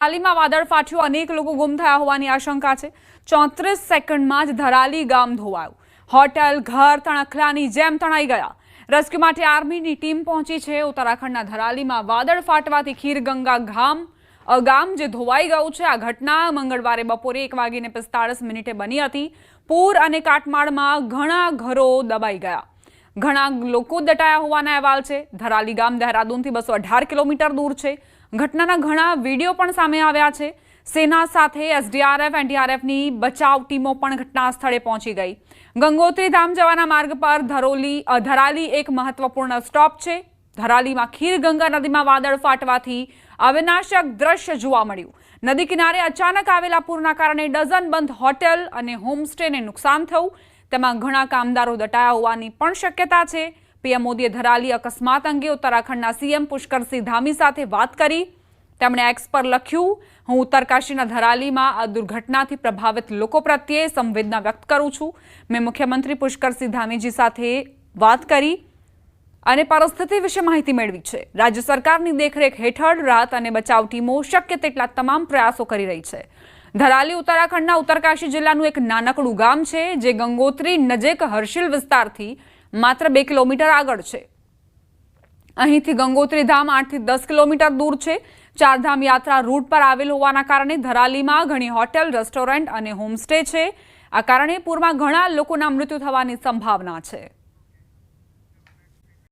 ધરાલીમાં વાદળ ફાટ્યું અનેક લોકો ગુમ થયા હોવાની આશંકા છે. ચોત્રીસ સેકન્ડમાં જ ધરાલી ગામ ધોવાયું. હોટેલ, ઘર તણખલાની જેમ તણાઈ ગયા. રેસ્ક્યુ માટે આર્મીની ટીમ પહોંચી છે. ઉત્તરાખંડના ધરાલીમાં વાદળ ફાટવાથી ખીરગંગા ગામ ગામ જે ધોવાઈ ગયું છે, આ ઘટના મંગળવારે બપોરે એક વાગીને પિસ્તાળીસ મિનિટે બની હતી. પૂર અને કાટમાળમાં ઘણા ઘરો દબાઈ ગયા. ઘણા લોકો દટાયા હોવાના અહેવાલ છે. ધરાલી ગામ દહેરાદૂનથી બસો અઢાર કિલોમીટર દૂર છે. ઘટનાના ઘણા વીડિયો પણ સામે આવ્યા છે. સેના સાથે એસડીઆરએફ, એનડીઆરએફની બચાવ ટીમો પણ ઘટના સ્થળે પહોંચી ગઈ. ગંગોત્રી ધામ જવાના માર્ગ પર ધરોલી ધરાલી એક મહત્વપૂર્ણ સ્ટોપ છે. ધરાલીમાં ખીરગંગા નદીમાં વાદળ ફાટવાથી અવિનાશક દ્રશ્ય જોવા મળ્યું. નદી કિનારે અચાનક આવેલા પૂરના કારણે ડઝન બંધ હોટેલ અને હોમસ્ટેને નુકસાન થયું. તેમાં ઘણા કામદારો દટાયા હોવાની પણ શક્યતા છે. પીએમ મોદીએ ધરાલી અકસ્માત અંગે ઉત્તરાખંડના સીએમ પુષ્કરસિંહ ધામી સાથે વાત કરી. તેમણે એક્સ પર લખ્યું, હું ઉત્તરકાશીના ધરાલીમાં આ દુર્ઘટનાથી પ્રભાવિત લોકો પ્રત્યે સંવેદના વ્યક્ત કરું છું. મેં મુખ્યમંત્રી પુષ્કરસિંહ ધામીજી સાથે વાત કરી અને પરિસ્થિતિ વિશે માહિતી મેળવી છે. રાજ્ય સરકારની દેખરેખ હેઠળ રાહત અને બચાવ ટીમો શક્ય તેટલા તમામ પ્રયાસો કરી રહી છે. ધરાલી ઉત્તરાખંડના ઉત્તરકાશી જિલ્લાનું એક નાનકડું ગામ છે, જે ગંગોત્રી, નજીક હર્ષિલ વિસ્તારથી માત્ર બે કિલોમીટર આગળ છે. અહીંથી ગંગોત્રી ધામ આઠથી દસ કિલોમીટર દૂર છે. ચારધામ યાત્રા રૂટ પર આવેલ હોવાના કારણે ધરાલીમાં ઘણી હોટેલ, રેસ્ટોરન્ટ અને હોમસ્ટે છે. આ કારણે પૂરમાં ઘણા લોકોના મૃત્યુ થવાની સંભાવના છે.